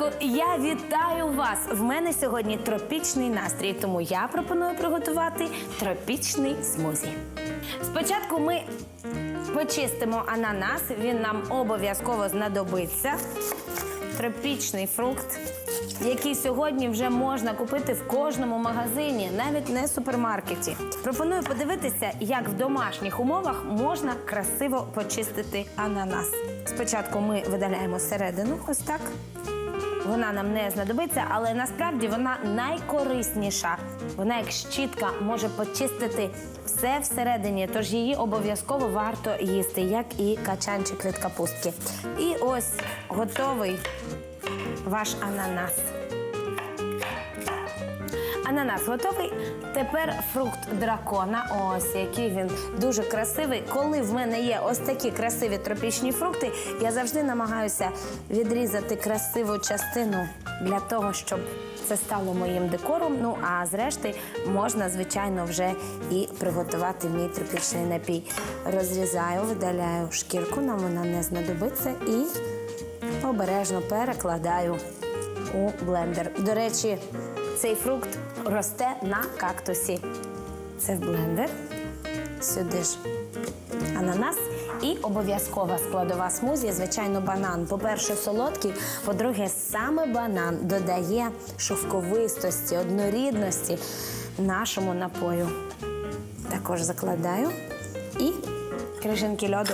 ранку. Я вітаю вас. В мене сьогодні тропічний настрій, тому я пропоную приготувати тропічний смузі. Спочатку ми почистимо ананас. Він нам обов'язково знадобиться. Тропічний фрукт, який сьогодні вже можна купити в кожному магазині, навіть не супермаркеті. Пропоную подивитися, як в домашніх умовах можна красиво почистити ананас. Спочатку ми видаляємо середину, ось так. Вона нам не знадобиться, але насправді вона найкорисніша. Вона як щітка може почистити все всередині, тож її обов'язково варто їсти, як і качанчик від капустки. І ось готовий ваш ананас. Ананас готовий. Тепер фрукт дракона. Ось який він дуже красивий. Коли в мене є ось такі красиві тропічні фрукти, я завжди намагаюся відрізати красиву частину для того, щоб це стало моїм декором. Ну а зрешти можна, звичайно, вже і приготувати мій тропічний напій. Розрізаю, видаляю шкірку, нам вона не знадобиться і обережно перекладаю у блендер. До речі, цей фрукт росте на кактусі. Це в блендер. Сюди ж ананас. І обов'язкова складова смузі, звичайно, банан. По-перше, солодкий, по-друге, саме банан додає шовковистості, однорідності нашому напою. Також закладаю і крижинки льоду.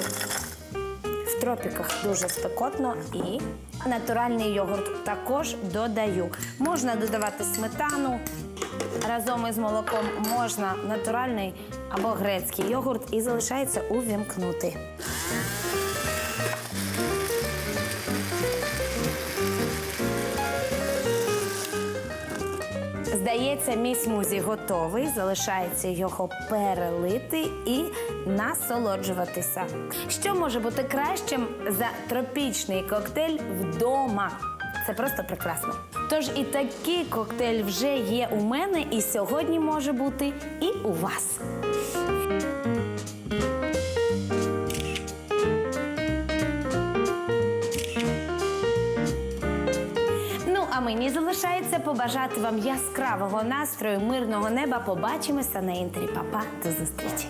Тропіках дуже спекотно і натуральний йогурт також додаю. Можна додавати сметану разом із молоком, можна натуральний або грецький йогурт і залишається увімкнути. Здається, мій смузі готовий. Залишається його перелити і насолоджуватися. Що може бути кращим за тропічний коктейль вдома? Це просто прекрасно. Тож і такий коктейль вже є у мене, і сьогодні може бути і у вас. мені залишається побажати вам яскравого настрою, мирного неба. Побачимося на інтері. Па-па, до зустрічі.